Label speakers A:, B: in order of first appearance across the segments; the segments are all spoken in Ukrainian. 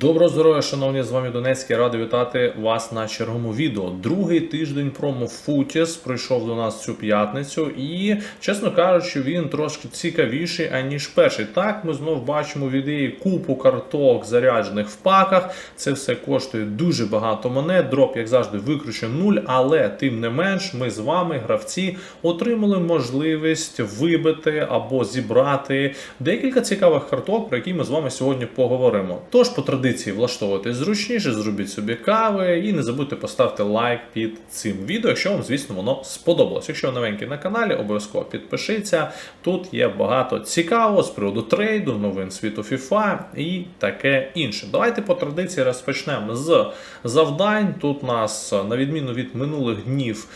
A: Доброго здоров'я, шановні, з вами Донецький. Радий вітати вас на черговому відео. Другий тиждень промо Футіс прийшов до нас цю п'ятницю, і, чесно кажучи, він трошки цікавіший, аніж перший. Так, ми знов бачимо від ідеї купу карток заряджених в паках. Це все коштує дуже багато монет. Дроп, як завжди, викручен нуль, але тим не менш, ми з вами, гравці, отримали можливість вибити або зібрати декілька цікавих карток, про які ми з вами сьогодні поговоримо. Тож, по традиції, влаштовуйтесь зручніше, зробіть собі кави і не забудьте поставити лайк під цим відео, якщо вам, звісно, воно сподобалось. Якщо ви новенький на каналі, обов'язково підпишіться. Тут є багато цікавого з приводу трейду, новин світу FIFA і таке інше. Давайте по традиції розпочнемо з завдань. Тут нас, на відміну від минулих днів,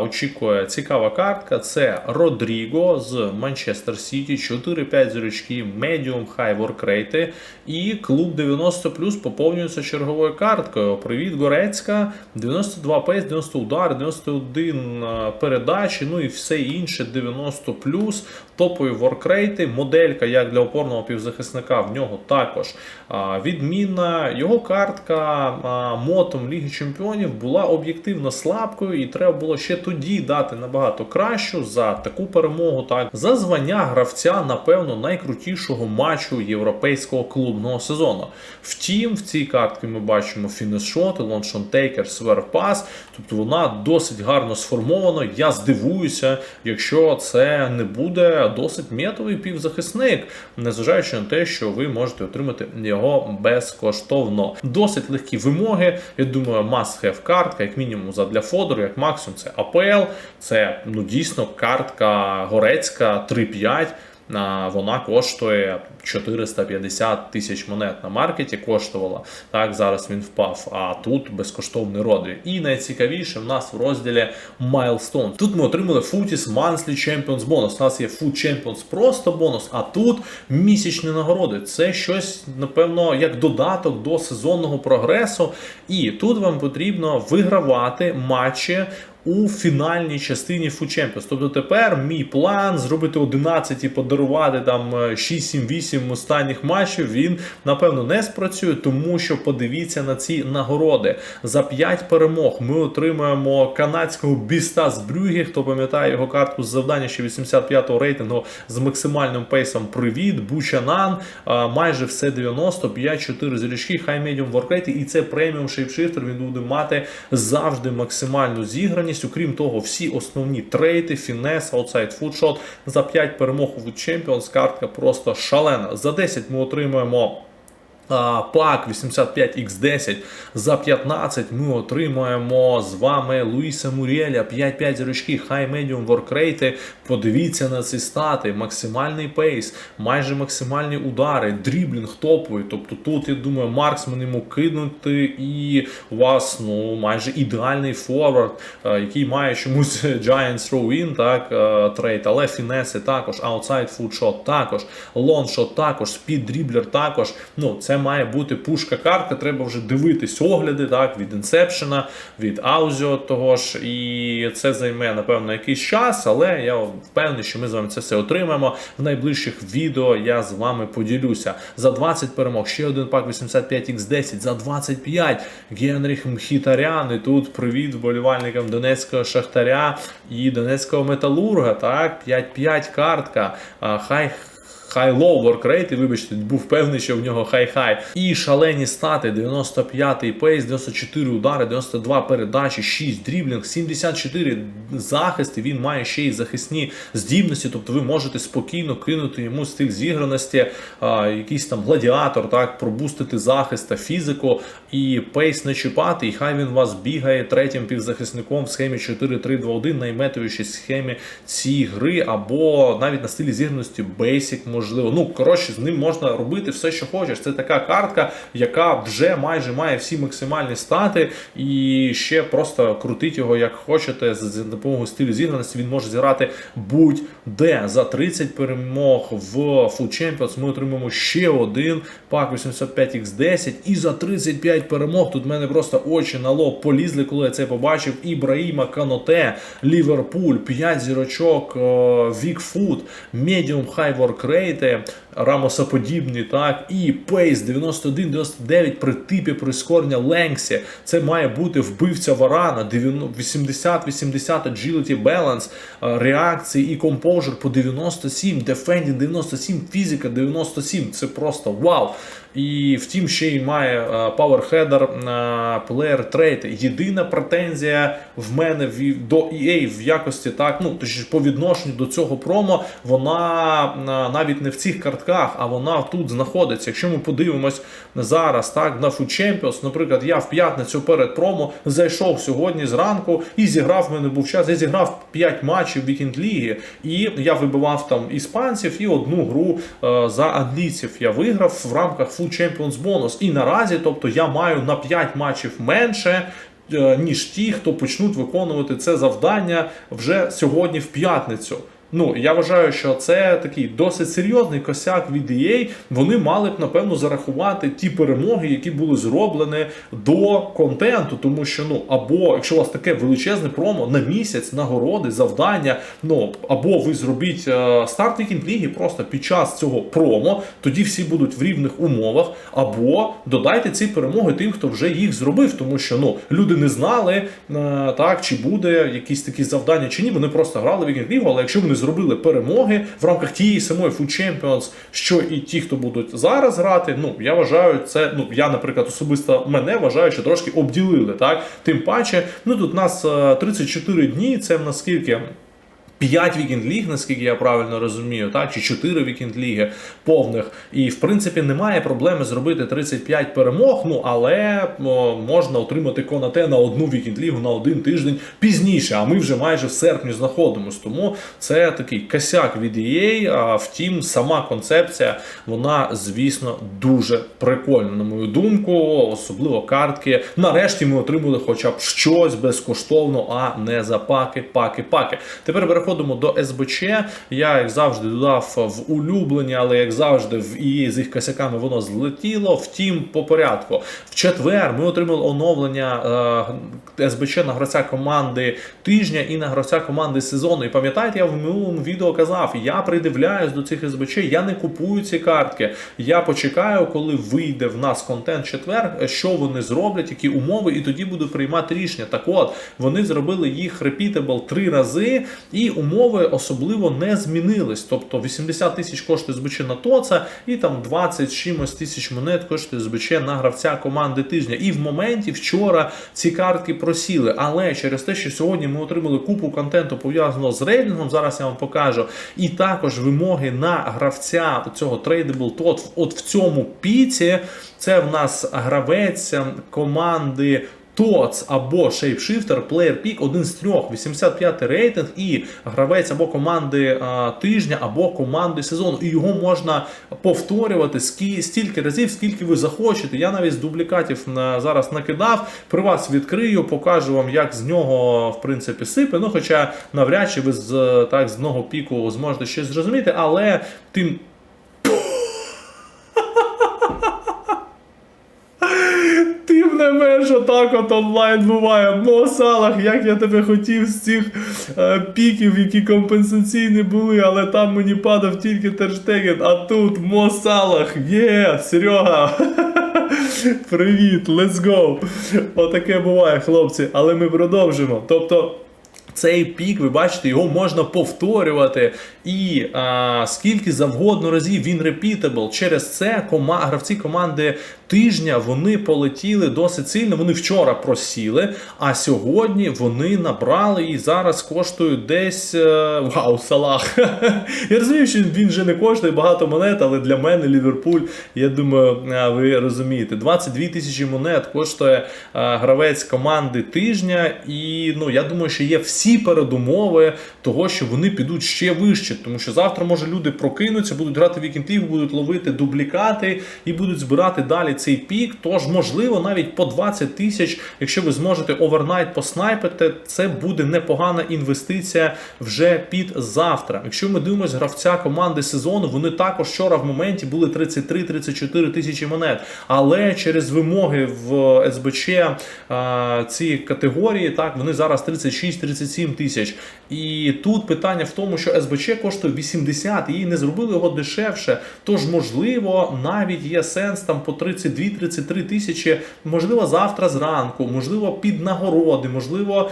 A: очікує цікава картка. Це Родріго з Манчестер Сіті, 4-5 зірочки, медіум хай воркрейти. І клуб 90 поповнюється черговою карткою. Привіт, Горецька, 92 пейс, 90 удар, 91 е, передачі, ну і все інше 90 плюс, Топові воркрейти, моделька як для опорного півзахисника в нього також а, відмінна. Його картка а, мотом Ліги Чемпіонів була об'єктивно слабкою, і треба було ще тоді дати набагато кращу за таку перемогу. Так за звання гравця, напевно, найкрутішого матчу європейського клубного сезону. Втім, в цій картці ми бачимо фінішоти, лоншон тейкер, сверпас. Тобто вона досить гарно сформована. Я здивуюся, якщо це не буде досить метовий півзахисник, незважаючи на те, що ви можете отримати його безкоштовно. Досить легкі вимоги. Я думаю, must have картка, як мінімум, задля Фодору, як максимум, це АПЛ. Це ну дійсно картка горецька 3-5. Вона коштує 450 тисяч монет на маркеті. Коштувала так. Зараз він впав. А тут безкоштовний родрі. І найцікавіше в нас в розділі Milestone. Тут ми отримали Footies Monthly Champions бонус. У нас є Food Champions просто бонус, а тут місячні нагороди. Це щось, напевно, як додаток до сезонного прогресу. І тут вам потрібно вигравати матчі у фінальній частині Food Champions. Тобто тепер мій план зробити 11 і подарувати там 6-7-8 останніх матчів. Він напевно не спрацює, тому що подивіться на ці нагороди. За 5 перемог ми отримуємо канадського біста з Брюгі. Хто пам'ятає його картку з завдання ще 85-го рейтингу з максимальним пейсом. Привіт, Бучанан. Майже все 90, 5-4 зрічки, хай медіум воркрейти. І це преміум шейпшифтер. Він буде мати завжди максимальну зіграність. Окрім того, всі основні трейти, фінес, аутсайд фудшот за 5 перемог у Champions картка просто шалена. За 10 ми отримуємо. Пак 85X10 за 15 ми отримуємо з вами Луїса Муріеля 5-5 зірочки, хай медіум воркрейти. Подивіться на ці стати, максимальний пейс, майже максимальні удари, дріблінг топовий. Тобто тут, я думаю, Марксмен йому кинути, і у вас ну, майже ідеальний форвард, який має чомусь Giants Throw-In, так, трейд, але фінеси також, foot shot також, лоншот також, спід дріблер також. Ну, це має бути пушка картка, треба вже дивитись огляди так, від інсепшена, від аузіо того ж. І це займе, напевно, якийсь час, але я впевнений, що ми з вами це все отримаємо. В найближчих відео я з вами поділюся. За 20 перемог, ще один пак 85X10, за 25 Генріх Мхітарян. І тут привіт вболівальникам Донецького Шахтаря і Донецького Металурга. Так, 5-5 картка. Хай хай-лоу воркрейт, і вибачте, був певний, що в нього хай-хай. І шалені стати: 95-й пейс, 94 удари, 92 передачі, 6 дріблінг, 74 захисти. Він має ще й захисні здібності. Тобто ви можете спокійно кинути йому тих зіграності, а, якийсь там гладіатор, так, пробустити захист та фізику і пейс не чіпати. І хай він вас бігає третім півзахисником в схемі 4-3-2-1, найметовішій схемі цієї гри, або навіть на стилі зіграності Basic може можливо. Ну, коротше, з ним можна робити все, що хочеш. Це така картка, яка вже майже має всі максимальні стати, і ще просто крутить його як хочете. За допомогою стилю зіграності він може зіграти будь-де. За 30 перемог в Full Champions ми отримаємо ще один пак 85X10. І за 35 перемог тут в мене просто очі на лоб полізли, коли я це побачив. Ібраїма Каноте, Ліверпуль, 5 зірочок, Вікфуд, Medium High Work Rate, there рамосоподібні, так, і Пейс 91-99 при типі прискорення Ленксі. Це має бути вбивця Варана, 80-80 agility balance, е, реакції і компожер по 97, defending 97, фізика 97. Це просто вау. І втім, ще й має на Player Trait. Єдина претензія в мене до EA в якості так, ну точніше по відношенню до цього промо, вона е, навіть не в цих картках, а вона тут знаходиться. Якщо ми подивимось зараз так на Food Champions, наприклад, я в п'ятницю перед промо зайшов сьогодні зранку і зіграв. В мене був час. Я зіграв 5 матчів Вікінд Ліги, і я вибивав там іспанців і одну гру е, за англійців. Я виграв в рамках Food Champions бонус. І наразі, тобто, я маю на 5 матчів менше. е, Ніж ті, хто почнуть виконувати це завдання вже сьогодні в п'ятницю. Ну, я вважаю, що це такий досить серйозний косяк від EA. Вони мали б, напевно, зарахувати ті перемоги, які були зроблені до контенту. Тому що, ну, або якщо у вас таке величезне промо на місяць, нагороди, завдання, ну, або ви зробіть е, старт ліги просто під час цього промо, тоді всі будуть в рівних умовах, або додайте ці перемоги тим, хто вже їх зробив, тому що ну, люди не знали, е, так, чи буде якісь такі завдання, чи ні. Вони просто грали в лігу, але якщо вони зробили перемоги в рамках тієї самої Food Champions, що і ті, хто будуть зараз грати, ну я вважаю, це ну я, наприклад, особисто мене вважаю, що трошки обділили. Так, тим паче, ну тут у нас е, 34 дні. Це в нас скільки? 5 вікенд ліг, наскільки я правильно розумію, так чи 4 вікенд ліги повних. І в принципі немає проблеми зробити 35 перемог. Ну але о, можна отримати конате на одну вікенд лігу на один тиждень пізніше. А ми вже майже в серпні знаходимось. Тому це такий косяк від EA. А втім, сама концепція, вона, звісно, дуже прикольна, на мою думку, особливо картки. Нарешті ми отримали хоча б щось безкоштовно, а не за паки, паки, паки. Тепер переходимо до СБЧ. Я, як завжди, додав в улюблені, але як завжди, в EA з їх косяками воно злетіло. Втім, по порядку. В четвер ми отримали оновлення е, СБЧ на гравця команди тижня і на гравця команди сезону. І пам'ятаєте, я в минулому відео казав, я придивляюсь до цих СБЧ, я не купую ці картки. Я почекаю, коли вийде в нас контент четвер, що вони зроблять, які умови, і тоді буду приймати рішення. Так от, вони зробили їх repeatable три рази, і умови особливо не змінились. Тобто 80 тисяч коштує СБЧ на ТОЦа, і там 20 чимось тисяч монет коштує СБЧ на гравця команди тижня. І в моменті вчора ці картки просіли. Але через те, що сьогодні ми отримали купу контенту пов'язаного з рейтингом, зараз я вам покажу, і також вимоги на гравця цього Tradable TOT от в цьому піці. Це в нас гравець команди. ТОЦ або Shapeshifter, Player Pick, один з трьох, 85 рейтинг, і гравець або команди а, тижня, або команди сезону. І його можна повторювати скі, стільки разів, скільки ви захочете. Я навіть з дублікатів на, зараз накидав. При вас відкрию, покажу вам, як з нього в принципі сипе. Ну, хоча навряд чи ви з так з одного піку зможете щось зрозуміти, але тим. Не отак от онлайн буває. Мо Салах, як я тебе хотів з цих е, піків, які компенсаційні були, але там мені падав тільки Терштеген, а тут Мо Салах. Є, Серега. Привіт, let's go. Отаке буває, хлопці, але ми продовжимо. Тобто. Цей пік, ви бачите, його можна повторювати і а, скільки завгодно разів він repeatable. Через це кома, гравці команди тижня вони полетіли досить сильно. Вони вчора просіли, а сьогодні вони набрали і зараз коштують десь е, вау, салах. Я розумію, що він вже не коштує багато монет, але для мене Ліверпуль, я думаю, е, ви розумієте, 22 тисячі монет коштує е, гравець команди тижня, і ну я думаю, що є всі передумови того, що вони підуть ще вище, тому що завтра може люди прокинуться, будуть грати в вікінг будуть ловити дублікати і будуть збирати далі цей пік. Тож, можливо, навіть по 20 тисяч, якщо ви зможете овернайт поснайпити, це буде непогана інвестиція вже під завтра. Якщо ми дивимося гравця команди сезону, вони також вчора в моменті були 33-34 тисячі монет. Але через вимоги в СБЧ ці категорії, так вони зараз 36-37 тисяч. І тут питання в тому, що СБЧ коштує 80, і не зробили його дешевше. Тож, можливо, навіть є сенс там по 32-33 тисячі, можливо, завтра зранку, можливо, під нагороди, можливо,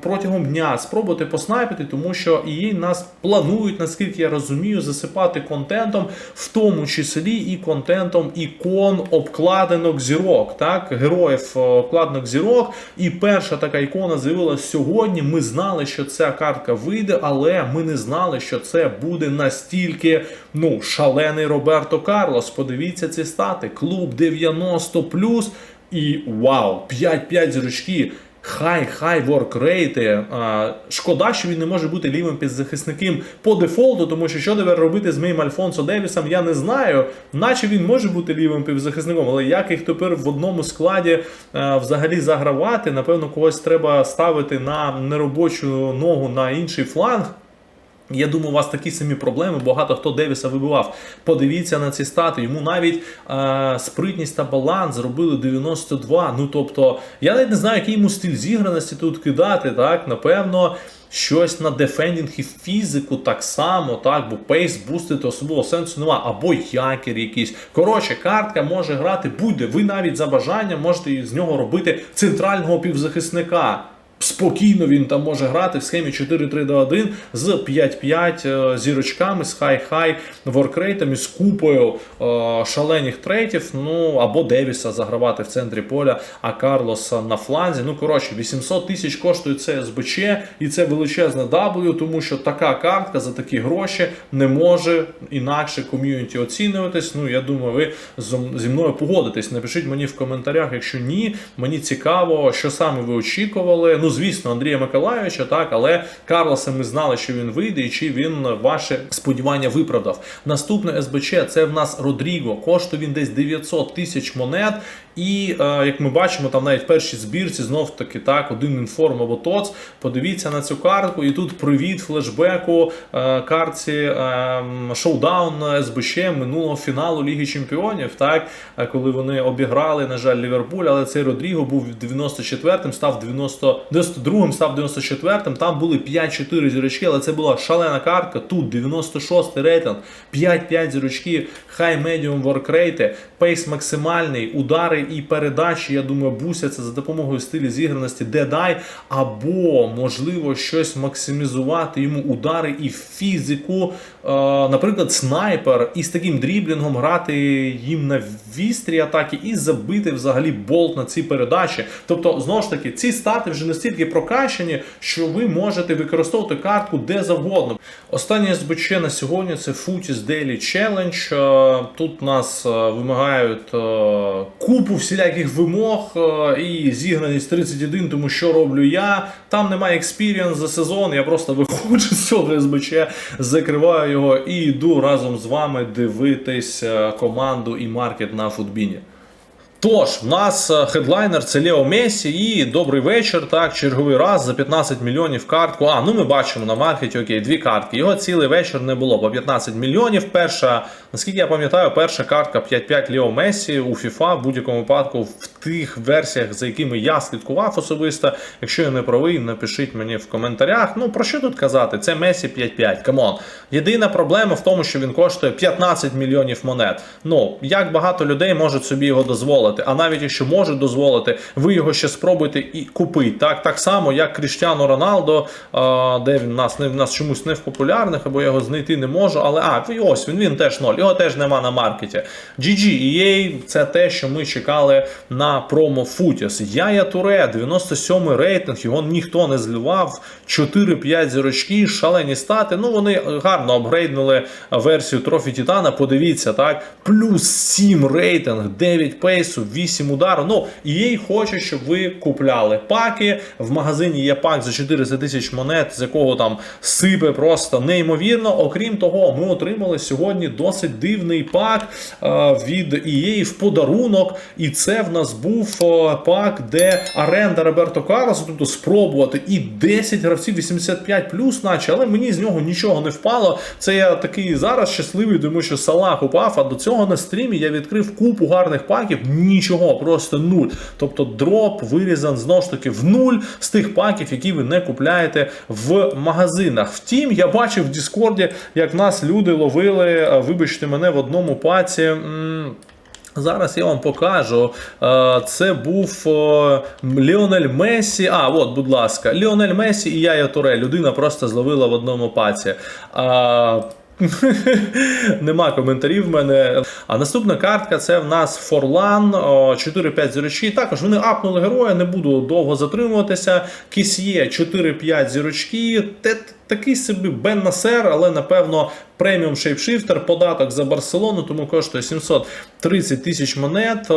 A: протягом дня спробувати поснайпити, тому що її нас планують, наскільки я розумію, засипати контентом, в тому числі і контентом ікон обкладинок зірок, так, героїв е, обкладинок зірок. І перша така ікона з'явилася сьогодні. Ми знали, що ця картка вийде, але ми не знали, що це буде настільки ну, шалений Роберто Карлос. Подивіться ці стати. Клуб 90 і вау, 5-5 зірочки. Хай, хай воркрейти. Шкода, що він не може бути лівим підзахисником по дефолту, тому що що тепер робити з моїм Альфонсо Девісом, я не знаю. Наче він може бути лівим півзахисником, але як їх тепер в одному складі а, взагалі загравати, напевно, когось треба ставити на неробочу ногу на інший фланг. Я думаю, у вас такі самі проблеми. Багато хто Девіса вибивав. Подивіться на ці стати. Йому навіть е, спритність та баланс зробили 92. Ну тобто, я навіть не знаю, який йому стиль зіграності тут кидати. Так, напевно, щось на дефендінг і фізику так само, так, бо пейс бустити особливо сенсу нема, або якір якийсь. Коротше, картка може грати будь-де. Ви навіть за бажанням можете з нього робити центрального півзахисника. Спокійно він там може грати в схемі 4-3-2-1 з 5-5 зірочками, з хай-хай воркрейтами, з купою е, шалених трейтів, ну або Девіса загравати в центрі поля, а Карлоса на фланзі. Ну, коротше, 800 тисяч коштує це СБЧ, і це величезне W, тому що така картка за такі гроші не може інакше ком'юніті оцінюватись. Ну, я думаю, ви зі мною погодитесь. Напишіть мені в коментарях, якщо ні, мені цікаво, що саме ви очікували. Ну, звісно, Андрія Миколайовича, так, але Карлоса ми знали, що він вийде, і чи він ваше сподівання виправдав. Наступне СБЧ це в нас Родріго. Коштує він десь 900 тисяч монет. І е, як ми бачимо, там навіть в першій збірці знов таки так, один інформ або ТОЦ. Подивіться на цю картку, і тут привіт флешбеку е, картці е, шоудаун СБЧ минулого фіналу Ліги Чемпіонів. Так, е, коли вони обіграли, на жаль, Ліверпуль, але цей Родріго був 94-м, став 90, 92-м, став 94-м. Там були 5-4 зірочки, але це була шалена картка. Тут 96 рейтинг, 5-5 зірочки, хай медіум воркрейти, пейс максимальний, удари і передачі. Я думаю, бусяться за допомогою стилю зіграності Дедай, або можливо щось максимізувати йому удари і фізику. Е, наприклад, снайпер і з таким дріблінгом грати їм на вістрі атаки і забити взагалі болт на ці передачі. Тобто, знову ж таки, ці стати вже настільки прокачані, що ви можете використовувати картку де завгодно. Останнє СБЧ на сьогодні це Footies Daily Challenge. Е, Тут нас е, вимагають купу всіляких вимог і зіграність 31, тому що роблю я. Там немає експірієнс за сезон. Я просто виходжу з цього СБЧ, закриваю його і йду разом з вами дивитись команду і маркет на футбіні. Тож, в нас е, хедлайнер це Лео Месі і добрий вечір. Так, черговий раз за 15 мільйонів картку. А, ну ми бачимо на маркеті, окей, дві картки. Його цілий вечір не було. По 15 мільйонів. Перша, наскільки я пам'ятаю, перша картка 5-5 Лео Месі у FIFA в будь-якому випадку в тих версіях, за якими я слідкував особисто. Якщо я не правий, напишіть мені в коментарях. Ну про що тут казати? Це Месі 5-5. Камон. Єдина проблема в тому, що він коштує 15 мільйонів монет. Ну як багато людей можуть собі його дозволити, а навіть якщо можуть дозволити, ви його ще спробуйте і купити. Так так само, як Кріштіану Роналдо, де він нас не в нас чомусь не в популярних, або я його знайти не можу. Але а ось він він теж ноль. Його теж нема на маркеті. GG EA – це те, що ми чекали на промо Футіс. Яя Туре, 97 рейтинг, його ніхто не зливав. 4-5 зірочки, шалені стати. Ну вони гарно апгрейднули версію Трофі Титана. Подивіться, так. Плюс 7 рейтинг, 9 пейсу, 8 удару. Ну, EA хоче, щоб ви купляли паки. В магазині є пак за 400 тисяч монет, з якого там сипе просто неймовірно. Окрім того, ми отримали сьогодні досить дивний пак е, від EA в подарунок. І це в нас був е, пак, де оренда Роберто Карлоса, тобто спробувати і 10 гравців 85 плюс, наче, але мені з нього нічого не впало. Це я такий зараз щасливий, тому що Салах упав. А до цього на стрімі я відкрив купу гарних паків. Нічого, просто нуль. Тобто дроп вирізан знову ж таки в нуль з тих паків, які ви не купляєте в магазинах. Втім, я бачив в Діскорді, як нас люди ловили, е, вибачте мене, в одному паці. Зараз я вам покажу. Е, Це був е, Ліонель Месі. А, от, будь ласка, Ліонель Месі і Яя Туре. Людина просто зловила в одному паці. Нема коментарів в мене. А наступна картка це в нас Форлан 4-5 зірочки. Також вони апнули героя, не буду довго затримуватися. Кісьє 4-5 зірочки. Те- Такий собі Бен Насер, але напевно преміум шейпшифтер, податок за Барселону, тому коштує 730 тисяч монет. Е,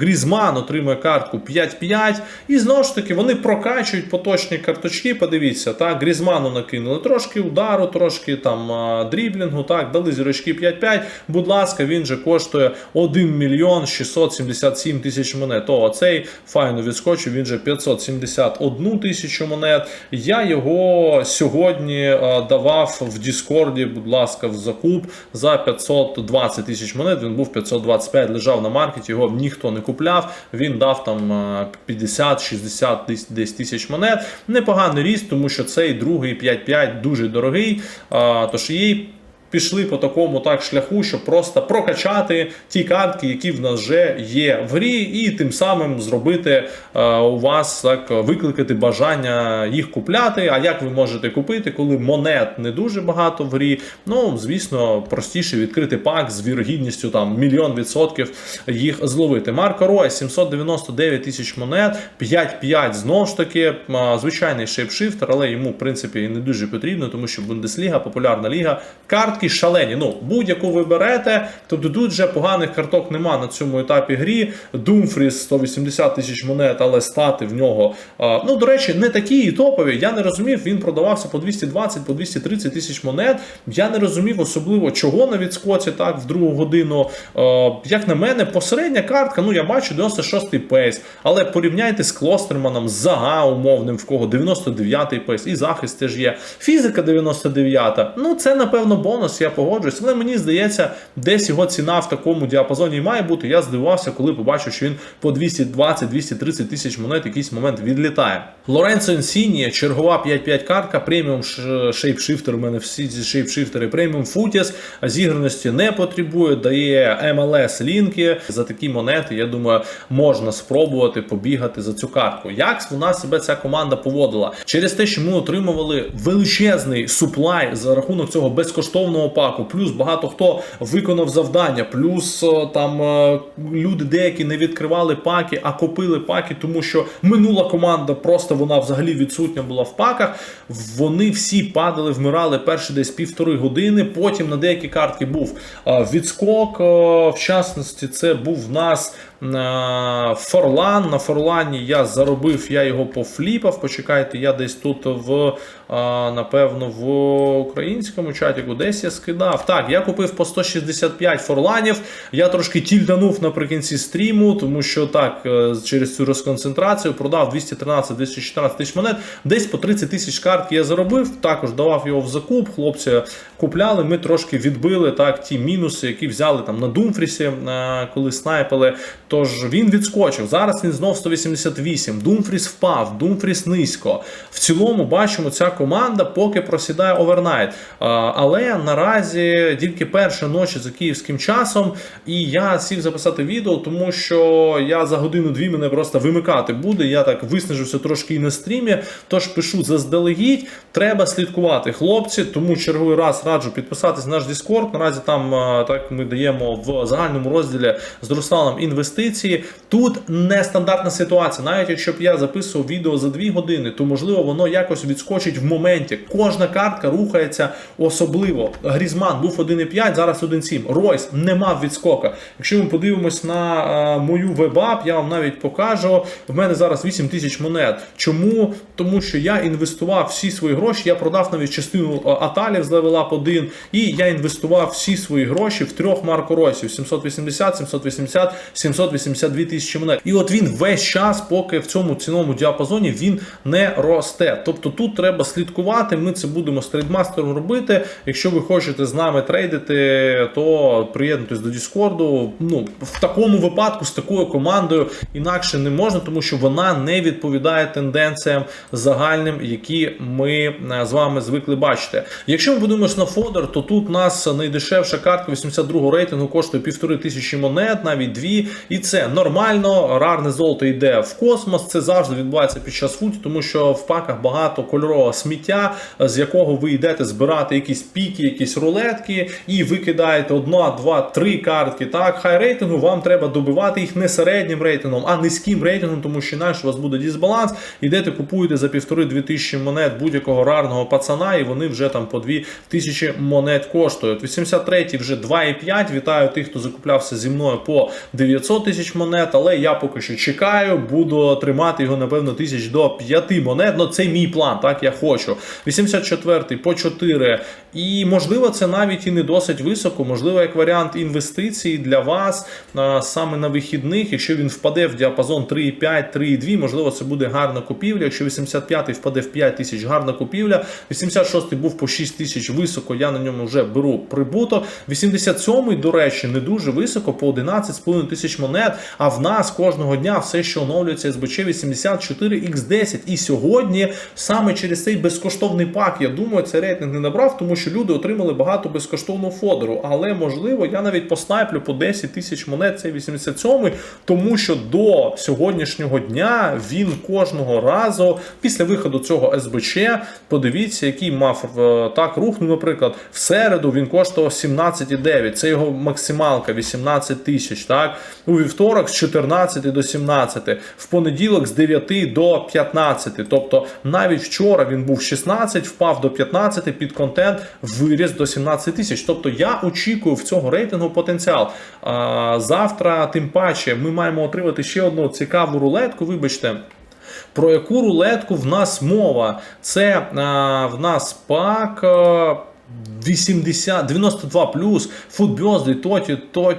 A: Грізман отримує картку 5-5. І знову ж таки вони прокачують поточні карточки. Подивіться, так, Грізману накинули трошки удару, трошки там дріблінгу, так, дали зірочки 5-5. Будь ласка, він же коштує 1 мільйон 677 тисяч монет. О, цей файно відскочив, він же 571 тисячу монет. Я його сьогодні е, давав в Діскорді, будь ласка, в закуп за 520 тисяч монет. Він був 525, лежав на маркеті, його ніхто не купляв. Він дав там е, 50-60 десь- десь тисяч монет. Непоганий ріст, тому що цей другий 5-5 дуже дорогий. Тож їй пішли по такому так шляху, щоб просто прокачати ті картки, які в нас вже є в грі, і тим самим зробити е, у вас так викликати бажання їх купляти. А як ви можете купити, коли монет не дуже багато в грі? Ну звісно, простіше відкрити пак з вірогідністю там мільйон відсотків їх зловити. Марко Рой 799 тисяч монет, 5-5 знову ж таки. Звичайний шейпшифтер, але йому в принципі і не дуже потрібно, тому що Бундесліга, популярна ліга, картки шалені. Ну, будь-яку ви берете, тобто тут вже поганих карток нема на цьому етапі грі. Думфріс 180 тисяч монет, але стати в нього. Ну, до речі, не такі і топові. Я не розумів, він продавався по 220, по 230 тисяч монет. Я не розумів особливо, чого на відскоці так в другу годину. Як на мене, посередня картка, ну я бачу 96-й пейс, але порівняйте з Клостерманом, з Зага умовним, в кого 99-й пейс, і захист теж є. Фізика 99-та. Ну, це напевно бонус, я погоджуюсь. Але мені здається, десь його ціна в такому діапазоні має бути. Я здивувався, коли побачив, що він по 220-230 тисяч монет якийсь момент відлітає. Лоренцо Інсіні, чергова 5-5 картка, преміум шейпшифтер. У мене всі ці шейпшифтери, преміум футіс, зіграності не потребує, дає MLS лінки. За такі монети, я думаю, можна спробувати побігати за цю картку. Як вона себе ця команда поводила? Через те, що ми отримували величезний суплай за рахунок цього безкоштовного паку, плюс багато хто виконав завдання, плюс е, там е, люди деякі не відкривали паки, а купили паки, тому що минула команда просто вона взагалі відсутня була в паках. Вони всі падали, вмирали перші десь півтори години. Потім на деякі картки був е, відскок. В частності, це був в нас Форлан. На Форлані я заробив, я його пофліпав. Почекайте, я десь тут в напевно в українському чаті десь я скидав. Так, я купив по 165 форланів. Я трошки тільданув наприкінці стріму, тому що так, е, через цю розконцентрацію продав 213-214 тисяч монет. Десь по 30 тисяч карт я заробив. Також давав його в закуп. Хлопці купляли. Ми трошки відбили так ті мінуси, які взяли там на Думфрісі, е, коли снайпили. Тож він відскочив. Зараз він знов 188. Думфріс впав, Думфріс низько. В цілому бачимо, ця команда поки просідає овернайт. А, Але наразі тільки перша ночі за київським часом, і я сів записати відео, тому що я за годину-дві мене просто вимикати буде. Я так виснажився трошки і на стрімі. Тож пишу заздалегідь. Треба слідкувати, хлопці. Тому черговий раз раджу підписатись на наш Discord. Наразі там так ми даємо в загальному розділі з Русланом інвестиції. Тут нестандартна ситуація. Навіть якщо б я записував відео за 2 години, то можливо воно якось відскочить в моменті. Кожна картка рухається особливо. Грізман був 1,5, зараз 1,7. Ройс не мав відскока. Якщо ми подивимось на е, мою вебап, я вам навіть покажу. В мене зараз 8 тисяч монет. Чому? Тому що я інвестував всі свої гроші. Я продав навіть частину е, аталів з левелап 1, і я інвестував всі свої гроші в трьох Марко Ройсів: 780, 780, 782 тисячі монет. І от він весь час, поки в цьому ціновому діапазоні він не росте. Тобто тут треба слідкувати. Ми це будемо з трейдмастером робити. Якщо ви хочете з нами трейдити, то приєднуйтесь до Діскорду. Ну в такому випадку з такою командою інакше не можна, тому що вона не відповідає тенденціям загальним, які ми е, з вами звикли бачити. Якщо ми подивимось на фодер, то тут у нас найдешевша картка 82-го рейтингу коштує півтори тисячі монет, навіть дві, і це нормально. Рарне золото йде в космос. Це завжди відбувається під час футі, тому що в паках багато кольорового сміття, з якого ви йдете збирати якісь піки, якісь рулетки, і ви кидаєте одна, два, три картки. Так, хай рейтингу вам треба добивати їх не середнім рейтингом, а низьким рейтингом, тому що інакше у вас буде дисбаланс. Ідете, купуєте за півтори-дві тисячі монет будь-якого рарного пацана, і вони вже там по дві тисячі монет коштують. 83-й вже 2,5. Вітаю тих, хто закуплявся зі мною по 900 тисяч монет, але я поки що чекаю, буду тримати його, напевно, тисяч до 5 монет. Ну, це мій план, так я хочу. 84-й по 4. І можливо, це навіть і не досить високо, можливо, як варіант інвестицій для вас саме на вихідних. Якщо він впаде в діапазон 3,5, 3,2, можливо, це буде гарна купівля. Якщо 85-й впаде в 5 тисяч, гарна купівля. 86-й був по 6 тисяч високо, я на ньому вже беру прибуток. 87-й, до речі, не дуже високо, по 11,5 тисяч монет. А в нас кожного дня все, що оновлюється СБЧ 84X10. І сьогодні саме через цей безкоштовний пак, я думаю, цей рейтинг не набрав, тому що люди отримали багато безкоштовного фодеру. Але можливо, я навіть поснайплю по 10 тисяч монет цей 87-й, тому що до сьогоднішнього дня він кожного разу після виходу цього СБЧ, подивіться, який мав е, так рух. Ну, наприклад, в середу він коштував 17,9. Це його максималка 18 тисяч. Так, у вівторок з 14 до 17, в понеділок з 9 до 15. Тобто навіть вчора він був 16, впав до 15 під контент, виріс до 17 тисяч. Тобто я очікую в цього рейтингу потенціал. А, завтра, тим паче, ми маємо отримати ще одну цікаву рулетку. Вибачте. Про яку рулетку в нас мова? Це а, в нас пак. А, 80, 92 плюс, футбьозди, тоті,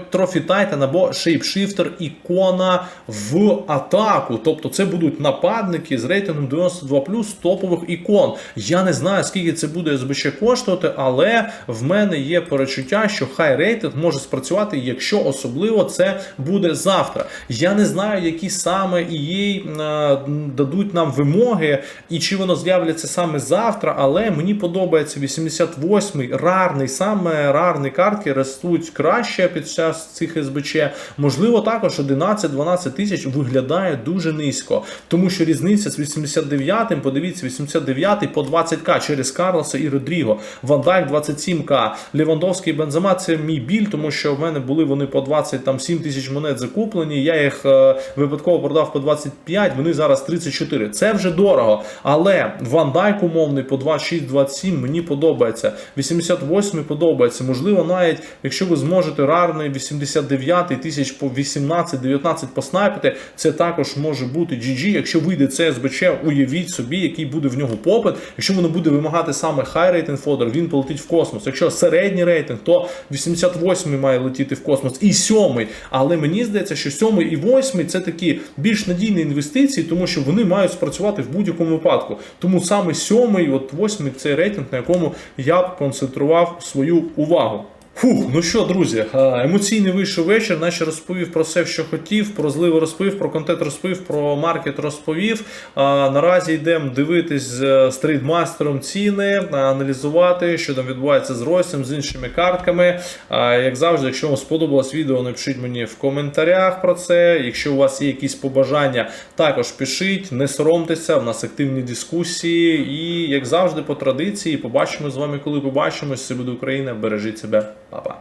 A: трофі Тайтан або шейпшифтер ікона в атаку. Тобто це будуть нападники з рейтингом 92 плюс топових ікон. Я не знаю, скільки це буде СБЧ коштувати, але в мене є перечуття, що хай рейтинг може спрацювати, якщо особливо це буде завтра. Я не знаю, які саме EA е, дадуть нам вимоги, і чи воно з'являться саме завтра, але мені подобається 88 восьмий рарний, саме рарні картки ростуть краще під час цих СБЧ. Можливо, також 11-12 тисяч виглядає дуже низько, тому що різниця з 89-м, подивіться, 89-й по 20к через Карлоса і Родріго. Ван Дайк 27к. Лівандовський Бензема це мій біль, тому що в мене були вони по 27 тисяч монет закуплені. Я їх е, випадково продав по 25, вони зараз 34. Це вже дорого. Але Ван Дайк умовний по 26-27 мені подобається. 88 подобається. Можливо, навіть якщо ви зможете рарний 89 тисяч по 18-19 поснайпити, це також може бути GG. Якщо вийде це СБЧ, уявіть собі, який буде в нього попит. Якщо воно буде вимагати саме хай рейтинг фодер, він полетить в космос. Якщо середній рейтинг, то 88 має летіти в космос і 7. Але мені здається, що 7 і 8 це такі більш надійні інвестиції, тому що вони мають спрацювати в будь-якому випадку. Тому саме 7, от 8 це рейтинг, на якому я б концентрував свою увагу. Фух, ну що, друзі, е, емоційний вийшов вечір, наче розповів про все, що хотів, про зливи розповів, про контент розповів, про маркет розповів. А наразі йдемо дивитись з стрітмастером ціни, аналізувати, що там відбувається з Росієм, з іншими картками. А, Як завжди, якщо вам сподобалось відео, напишіть мені в коментарях про це. Якщо у вас є якісь побажання, також пишіть, не соромтеся, в нас активні дискусії. І як завжди, по традиції, побачимо з вами, коли побачимось. Це буде Україна. Бережіть себе, Bye bye.